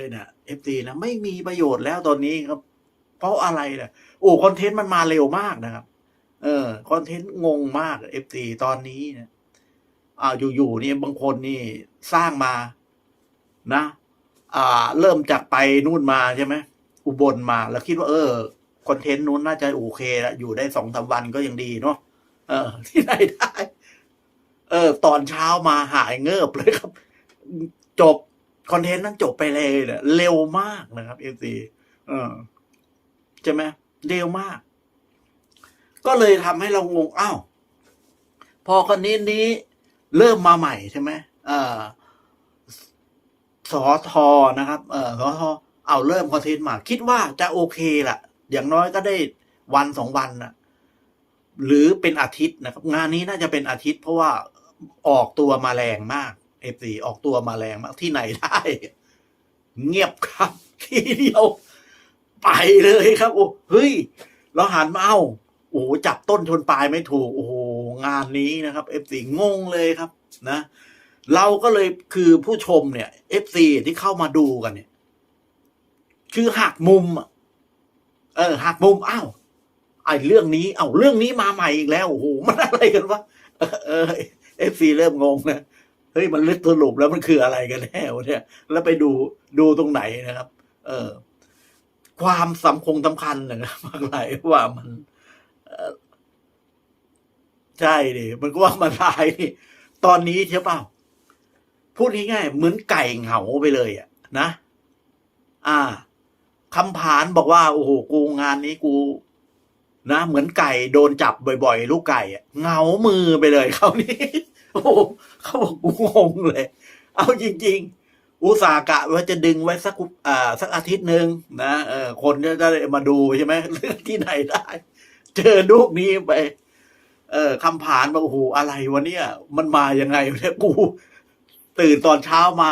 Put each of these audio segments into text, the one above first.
เลยนะเอฟซีนะไม่มีประโยชน์แล้วตอนนี้ครับ เพราะอะไรนี่ยโอ้คอนเทนต์มันมาเร็วมากนะครับ เออคอนเทนต์งงมากเอฟซีตอนนี้เนี่ยอ่าอยู่ๆนี่บางคนนี่สร้างมานะ อ่า เริ่มจากไปนู่นมาใช่ไหมอุบลมา แล้วคิดว่า เออคอนเทนต์นู้นน่าจะโอเคละอยู่ได้สองสามวันก็ยังดีเนาะเออ ที่ไหนได้ เออ ตอนเช้ามาหายเงิบเลยครับ จบ คอนเทนต์นั้นจบไปเลยเนี่ยเร็วมากนะครับเอฟซีเออใช่ไหมเร็วมาก ก็เลยทำให้เรางงอ้าวพอคนนี้นี้เริ่มมาใหม่ใช่ไหมเออสอทอนะครับเออสอทอเอาเริ่มคอนเทนต์มา คิดว่าจะโอเคละอย่างน้อยก็ได้วันสองวันนะหรือเป็นอาทิตย์นะครับ งานนี้น่าจะเป็นอาทิตย์ เพราะว่าออกตัวมาแรงมาก เอฟซีออกตัวมาแรงมากที่ไหนได้ เงียบครับ ทีเดียว ไปเลยครับโอ้เฮ้ยเราหันมาเอ้าโอ้จับต้นชนปลายไม่ถูก โอ้โหงานนี้นะครับเอฟซีงงเลยครับนะ เราก็เลยคือผู้ชมเนี่ยเอฟซีที่เข้ามาดูกันเนี่ย คือหักมุมเออหักมุมอ้าวไอ้เรื่องนี้ เอ้าเรื่องนี้มาใหม่อีกแล้วโอ้โหมันอะไรกันวะเออเอฟซีเริ่มงงนะ เฮ้ยมันลึกสรุปแล้วมันคืออะไรกันแน่วะเนี่ย แล้วไปดูดูตรงไหนนะครับ เออ ความสำคงสำคัญนะครับอะไรว่ามันออใช่ดิมันก็ว่ามันลายนี่ตอนนี้ใช่เปล่าพูดง่ายๆเหมือนไก่เหงาไปเลยอะนะ อ่าคำผานบอกว่า โอ้โหกูงานนี้กูนะเหมือนไก่โดนจับบ่อยๆ ลูกไก่อะเหงามือไปเลยเขาวนี้ โอ้เขาบอกกูงงเลย เอาจริง ๆ อุตสาห์กะว่าจะดึงไว้สักอ่าสักอาทิตย์หนึ่งนะเออคนจะได้มาดูใช่ไหมเรื่องที่ไหนได้ เจอลูกนี้ไป เออคำผานบอกโอ้โหอะไรวะเนี่ย มันมายังไงเนี่ยกู ตื่นตอนเช้ามา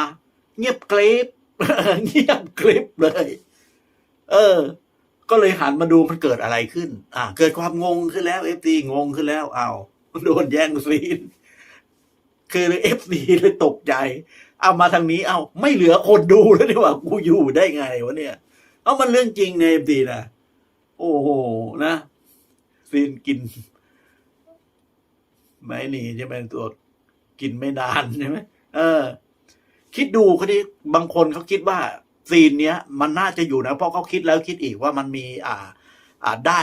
เงียบกริบเงียบกริบเลย เออ ก็เลยหันมาดูมันเกิดอะไรขึ้น อ่า เกิดความงงขึ้นแล้วเอฟซีงงขึ้นแล้วเอาโดนแย่งซีน คือเอฟซีเลยตกใจ เอามาทางนี้ เอาไม่เหลือคนดูแล้วดีกว่ากูอยู่ได้ไงวะเนี่ย เอามันเรื่องจริงในเอฟซีนะโอ้โหนะซีนกิน ไม่หนีใช่ไหมตัวกินไม่นานใช่ไหมเออ คิดดูเขาดิบางคนเขาคิดว่าซีนเนี้ย มันน่าจะอยู่นะ เพราะเขาคิดแล้วคิดอีกว่ามันมี อ่า อ่าได้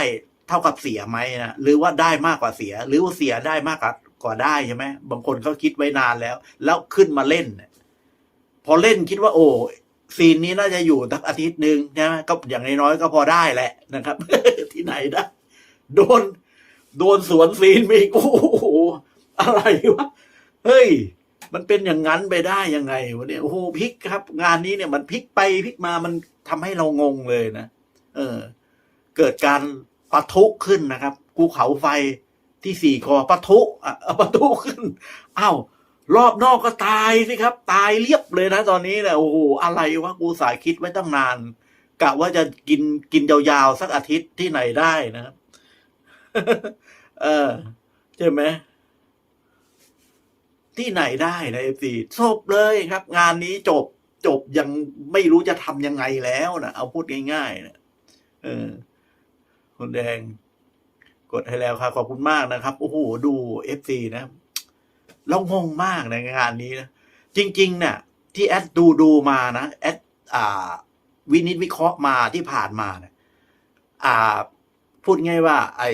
เท่ากับเสียไหมนะหรือว่าได้มากกว่าเสีย หรือว่าเสียได้มากกว่า กว่าได้ใช่ไหมบางคนเขาคิดไว้นานแล้ว แล้วขึ้นมาเล่นพอเล่นคิดว่า โอ้ซีนนี้น่าจะอยู่สักอาทิตย์หนึ่งใช่ไหมก็อย่างน้อยๆก็พอได้แหละนะครับ ที่ไหนได้โดน โดนสวนซีนไปอีกโอ้โหอะไรวะเฮ้ย มันเป็นอย่างนั้นไปได้ยังไงวะเนี่ยโอ้โหพลิกครับ งานนี้เนี่ยมันพลิกไปพลิกมามันทำให้เรางงเลยนะเออ เกิดการปะทุขึ้นนะครับ ภูเขาไฟ ที่สี่คอปะทุอะปะทุขึ้นอ้าวรอบนอกก็ตายสิครับ ตายเรียบเลยนะ ตอนนี้เนี่ยโอ้โหอะไรวะกูสายคิดไว้ตั้งนานกะว่าจะกินกินยาวๆสักอาทิตย์ที่ไหนได้นะครับ เออใช่ไหมที่ไหนได้นะเอฟซีจบเลยครับ งานนี้จบจบยังไม่รู้จะทำยังไงแล้วนะเอาพูดง่ายๆนะเออคนแดง กดให้แล้วครับขอบคุณมากนะครับโอ้โหดูเอฟซีนะเรางงมากในงานนี้นะจริงๆเนี่ยที่แอดดูดูมานะแอดอ่า วินิจวิเคราะห์มาที่ผ่านมาเนี่ยอ่า พูดง่ายว่า ไอ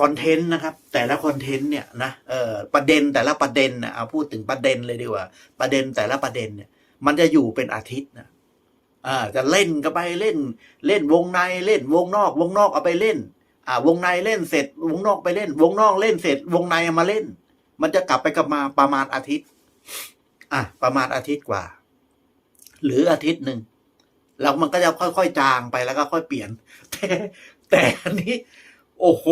คอนเทนต์นะครับ แต่ละคอนเทนต์เนี่ยนะเออประเด็นแต่ละประเด็นนะเอาพูดถึงประเด็นเลยดีกว่า ประเด็นแต่ละประเด็นเนี่ย มันจะอยู่เป็นอาทิตย์นะ อ่าจะเล่นก็ไปเล่น เล่นวงในเล่นวงนอก วงนอกเอาไปเล่น อ่า วงในเล่นเสร็จ วงนอกไปเล่น วงนอกเล่นเสร็จ วงในมาเล่น มันจะกลับไปกลับมาประมาณอาทิตย์ อะประมาณอาทิตย์กว่า หรืออาทิตย์หนึ่งแล้วมันก็จะค่อยๆจางไปแล้วก็ค่อยเปลี่ยน แต่แต่อันนี้ โอ้โห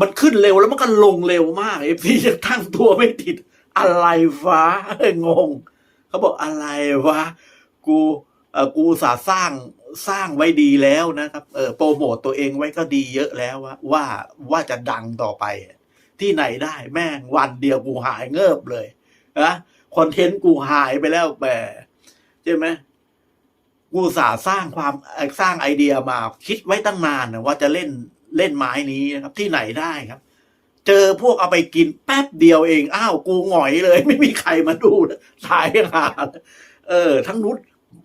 มันขึ้นเร็วแล้วมันก็ลงเร็วมากเอฟซียังตั้งตัวไม่ติด อะไรวะงง เขาบอกอะไรวะ กู เออกูสาสร้างสร้างไว้ดีแล้วนะครับเออโปรโมตตัวเองไว้ก็ดีเยอะแล้วว่าว่าว่าจะดังต่อไป ที่ไหนได้แม่งวันเดียวกูหายเงิบเลยนะคอนเทนต์กูหายไปแล้วแหมใช่ไหมกูสาสร้างความสร้างไอเดียมา คิดไว้ตั้งนานนะว่าจะเล่นเล่นไม้นี้นะครับ ที่ไหนได้ครับ เจอพวกเอาไปกินแป๊บเดียวเอง อ้าว กูหงอยเลย ไม่มีใครมาดูนะตายหาเออ ทั้งนู้น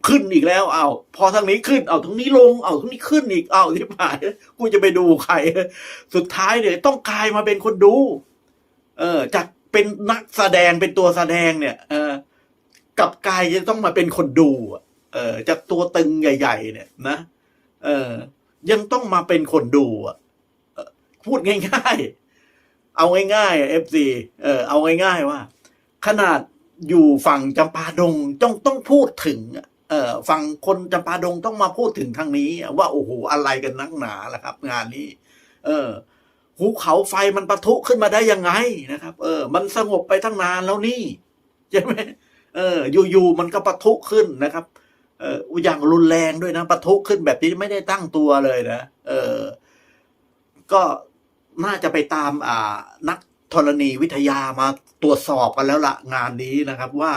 ขึ้นอีกแล้วเอาพอทางนี้ขึ้น เอาทางนี้ลง เอาทางนี้ขึ้นอีกเอาที่ผ่านกูจะไปดูใคร สุดท้ายเนี่ยต้องกลายมาเป็นคนดู เออ จากเป็นนักแสดงเป็นตัวแสดงเนี่ย เออกับกายจะต้องมาเป็นคนดูเออจากตัวตึงใหญ่ ๆ เนี่ยนะเออ ยังต้องมาเป็นคนดูอะพูดง่าย ๆ เอาง่ายๆเอฟซีเออ เอาง่ายๆว่า ขนาดอยู่ฝั่งจำปาดงต้องต้องพูดถึงอะ เออฝั่งคนจำปาดงต้องมาพูดถึงทางนี้ ว่าโอ้โหอะไรกันนักหนาล่ะครับ งานนี้ เออภูเขาไฟมันปะทุขึ้นมาได้ยังไงนะครับ เออ มันสงบไปตั้งนานแล้วนี่ใช่ไหมเออ อยู่ๆมันก็ปะทุขึ้นนะครับ เอออย่างรุนแรงด้วยนะปะทุขึ้นแบบนี้ไม่ได้ตั้งตัวเลยนะเออ ก็น่าจะไปตาม อ่า นักธรณีวิทยามาตรวจสอบกันแล้วละงานนี้นะครับ ว่า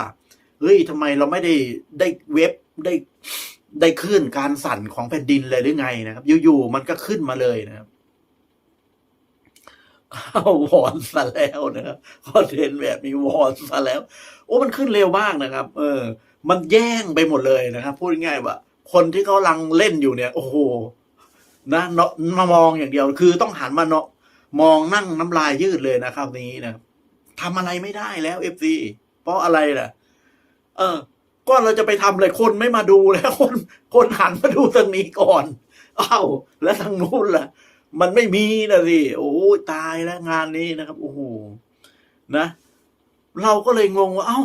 เฮ้ยทำไมเราไม่ได้ได้เว็บ ได้ได้ขึ้นการสั่นของแผ่นดินเลยหรือไงนะครับ อยู่ๆมันก็ขึ้นมาเลยนะครับเอาวอนซะแล้วนะครับคอนเทนต์แบบนี้วอนซะแล้ว โอ้มันขึ้นเร็วมากนะครับ เออ มันแย่งไปหมดเลยนะครับ พูดง่ายว่า คนที่เขาลังเล่นอยู่เนี่ย โอ้โหนะเนาะมามองอย่างเดียว คือต้องหันมาเนาะมองนั่งน้ำลายยืดเลยนะครับ นี้นะครับทำอะไรไม่ได้แล้วเอฟซีเพราะอะไรล่ะ เออ ก็เราจะไปทำอะไรคนไม่มาดูแล้วคนคนหันมาดูทางนี้ก่อนอ้าวแล้วทางนู้นล่ะ มันไม่มีนะสิโอ้ยตายแล้วงานนี้นะครับโอ้โหนะ เราก็เลยงงว่า เอ้า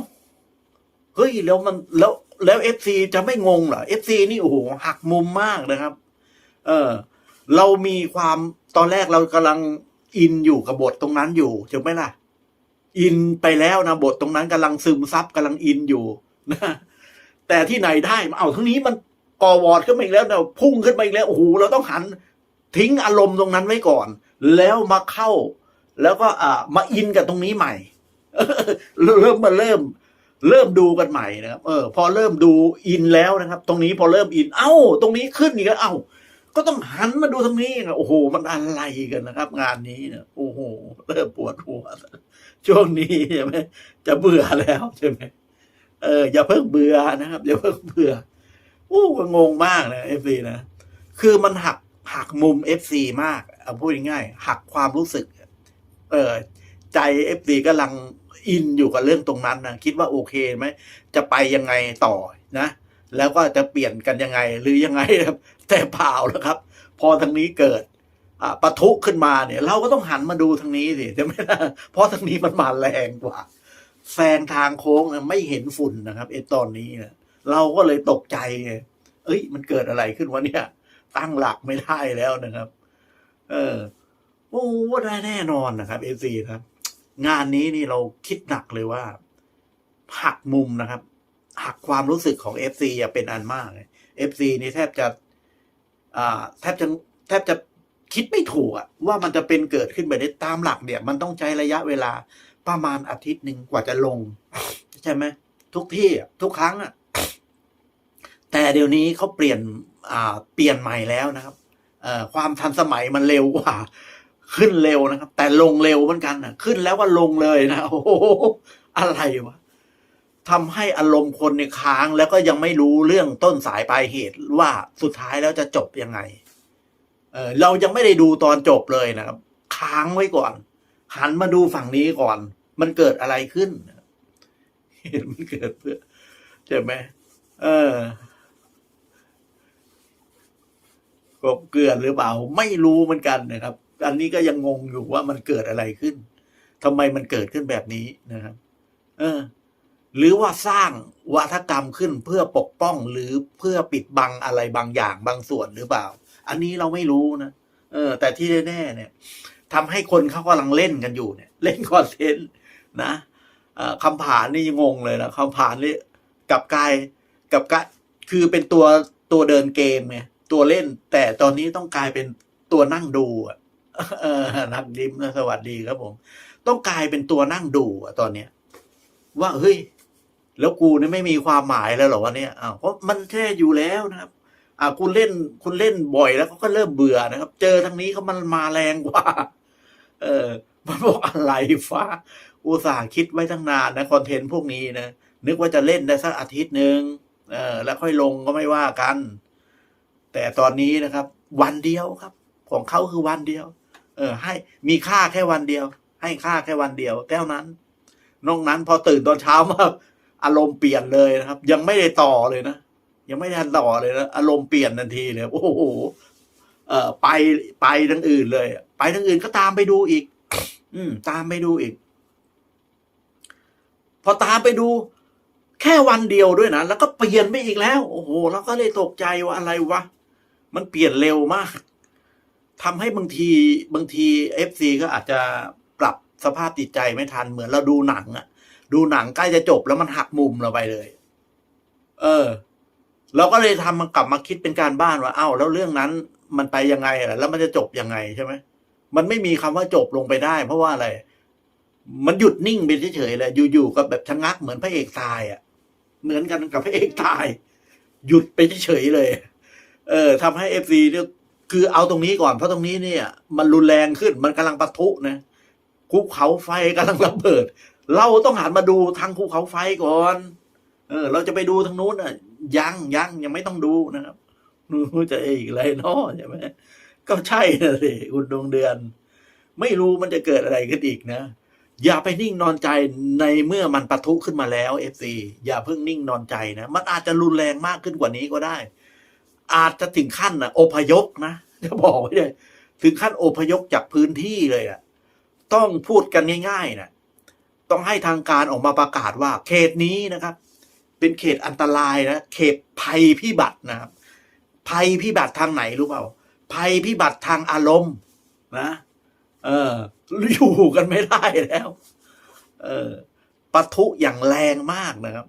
เฮ้ยแล้วมันแล้วแล้วเอฟซีจะไม่งงเหรอเอฟซีนี่โอ้โหหักมุมมากนะครับ เออ เรามีความตอนแรกเรากำลังอินอยู่กับบทตรงนั้นอยู่ถูกไหมล่ะ อินไปแล้วนะบทตรงนั้นกำลังซึมซับกำลังอินอยู่ นะแต่ที่ไหนได้เอาทั้งนี้มันก่อวอดขึ้นมาอีกแล้วเนี่ยพุ่งขึ้นมาอีกแล้วโอ้โหเราต้องหันทิ้งอารมณ์ตรงนั้นไว้ก่อน แล้วมาเข้า แล้วก็อ่ามาอินกับตรงนี้ใหม่เริ่มมาเริ่ม เริ่มดูกันใหม่นะครับเออ พอเริ่มดูอินแล้วนะครับ ตรงนี้พอเริ่มอิน เอ้า ตรงนี้ขึ้นอีกแล้วเอ้า ก็ต้องหันมาดูทางนี้นะโอ้โห มันอะไรกันนะครับ งานนี้เนี่ยโอ้โห เริ่มปวดหัวช่วงนี้ใช่ไหมจะเบื่อแล้วใช่ไหม เอออย่าเพิ่งเบื่อนะครับอย่าเพิ่งเบื่อโอ้ก็งงมากนะเอฟซีนะคือมันหักหักมุมเอฟซีมากเอาพูดง่ายหักความรู้สึก เออใจเอฟซีกำลังอินอยู่กับเรื่องตรงนั้นนะคิดว่าโอเคไหมจะไปยังไงต่อนะ แล้วก็จะเปลี่ยนกันยังไงหรือยังไงครับ แต่เปล่าแล้วครับ พอทางนี้เกิดอ่าปะทุขึ้นมาเนี่ย เราก็ต้องหันมาดูทางนี้สิใช่ไหมล่ะเพราะทางนี้มันมาแรงกว่า แซงทางโค้งไม่เห็นฝุ่นนะครับไอ้ตอนนี้เนี่ยเราก็เลยตกใจ เอ้ย มันเกิดอะไรขึ้นวะเนี่ย ตั้งหลักไม่ได้แล้วนะครับ เออโอ้ได้แน่นอนนะครับเอซีครับ งานนี้นี่เราคิดหนักเลยว่า หักมุมนะครับ หักความรู้สึกของเอฟซีเป็นอันมากเอฟซีนี่แทบจะ อ่า แทบจะแทบจะคิดไม่ถูกอะว่ามันจะเป็นเกิดขึ้นแบบนี้ตามหลักเนี่ย มันต้องใช้ระยะเวลา ประมาณอาทิตย์หนึ่งกว่าจะลง ใช่ไหมทุกที่ทุกครั้งอะแต่เดี๋ยวนี้เขาเปลี่ยนอ่าเปลี่ยนใหม่แล้วนะครับเอ่อความทันสมัยมันเร็วกว่า ขึ้นเร็วนะครับ แต่ลงเร็วเหมือนกันนะขึ้นแล้วว่าลงเลยนะโอ้โหอะไรวะทำให้อารมณ์คนในยค้างแล้วก็ยังไม่รู้เรื่องต้นสายปลายเหตุว่าสุดท้ายแล้วจะจบยังไง เออเรายังไม่ได้ดูตอนจบเลยนะครับ ค้างไว้ก่อน หันมาดูฝั่งนี้ก่อน มันเกิดอะไรขึ้นเห็นมันเกิดเพื่อใช่ไหมเออกบเกลือนหรือเปล่า ไม่รู้เหมือนกันนะครับ อันนี้ก็ยังงงอยู่ว่ามันเกิดอะไรขึ้นทำไมมันเกิดขึ้นแบบนี้นะครับ เออ หรือว่าสร้างวัฒกรรมขึ้นเพื่อปกป้องหรือเพื่อปิดบังอะไรบางอย่างบางส่วนหรือเปล่า อันนี้เราไม่รู้นะเออ แต่ที่แน่ๆเนี่ยทำให้คนเขากำลังเล่นกันอยู่เนี่ย เล่นคอนเทนต์ นะคำผ่านนี่งงเลยนะคำผ่านนี่กับกายกับกายคือเป็นตัวตัวเดินเกมไงตัวเล่น แต่ตอนนี้ต้องกลายเป็นตัวนั่งดูอะนักดิมนะสวัสดีครับผม ต้องกลายเป็นตัวนั่งดูอะตอนเนี้ย ว่าเฮ้ยแล้วกูนี่ไม่มีความหมายแล้วหรอวะเนี่ยอ้าวเพราะมันแค่อยู่แล้วนะครับ อ่าคุณเล่นคุณเล่นบ่อยแล้วเขาก็เริ่มเบื่อนะครับ เจอทางนี้เขามันมาแรงกว่า เออมันบอกอะไรฟ้าอุตส่าห์คิดไว้ตั้งนานนะคอนเทนต์พวกนี้นะนึกว่าจะเล่นได้สักอาทิตย์หนึ่งเออแล้วค่อยลงก็ไม่ว่ากัน แต่ตอนนี้นะครับ วันเดียวครับ ของเขาคือวันเดียว เออ ให้มีค่าแค่วันเดียว ให้ค่าแค่วันเดียวแก้วนั้นนอกนั้นพอตื่นตอนเช้ามาอารมณ์เปลี่ยนเลยนะครับ ยังไม่ได้ต่อเลยนะยังไม่ทันต่อเลยนะอารมณ์เปลี่ยนทันทีเลยโอ้โหเออไปไปทางอื่นเลย ไปทางอื่นก็ตามไปดูอีก อืม ตามไปดูอีก พอตามไปดู แค่วันเดียวด้วยนะ แล้วก็เปลี่ยนไปอีกแล้ว โอ้โหแล้วก็เลยตกใจว่าอะไรวะ มันเปลี่ยนเร็วมากทำให้บางทีบางทีเอฟซีก็อาจจะปรับสภาพจิตใจไม่ทันเหมือนเราดูหนังอะดูหนังใกล้จะจบแล้วมันหักมุมเราไปเลย เออ เราก็เลยทำมันกลับมาคิดเป็นการบ้านว่า เอ้า แล้วเรื่องนั้นมันไปยังไงแล้วมันจะจบยังไงใช่ไหมมันไม่มีคำว่าจบลงไปได้ เพราะว่าอะไร มันหยุดนิ่งไปเฉยๆเลยอยู่ๆก็แบบชะงักเหมือนพระเอกตายอะ เหมือนกันกับพระเอกตาย หยุดไปเฉยๆเลย เออทำให้เอฟซีเนี่ยคือเอาตรงนี้ก่อนเพราะตรงนี้เนี่ย มันรุนแรงขึ้นมันกำลังปะทุนะภูเขาไฟกำลังระเบิด เราต้องหันมาดูทางภูเขาไฟก่อน เออ เราจะไปดูทางนู้นอะยังยังยังไม่ต้องดูนะครับนู้จะอีกอะไรเนาะใช่ไหมก็ใช่นะสิคุณดวงเดือน ไม่รู้มันจะเกิดอะไรขึ้นอีกนะ อย่าไปนิ่งนอนใจในเมื่อมันปะทุขึ้นมาแล้วเอฟซีอย่าเพิ่งนิ่งนอนใจนะ มันอาจจะรุนแรงมากขึ้นกว่านี้ก็ได้ อาจจะถึงขั้นนะอพยพนะจะบอกไว้เลยถึงขั้นอพยพจากพื้นที่เลยอะต้องพูดกันง่ายๆนะต้องให้ทางการออกมาประกาศว่า เขตนี้นะครับ เป็นเขตอันตรายนะเขตภัยพิบัตินะครับ ภัยพิบัติทางไหนรู้เปล่า ภัยพิบัติทางอารมณ์นะ เออ อยู่กันไม่ได้แล้ว เออปะทุอย่างแรงมากนะครับ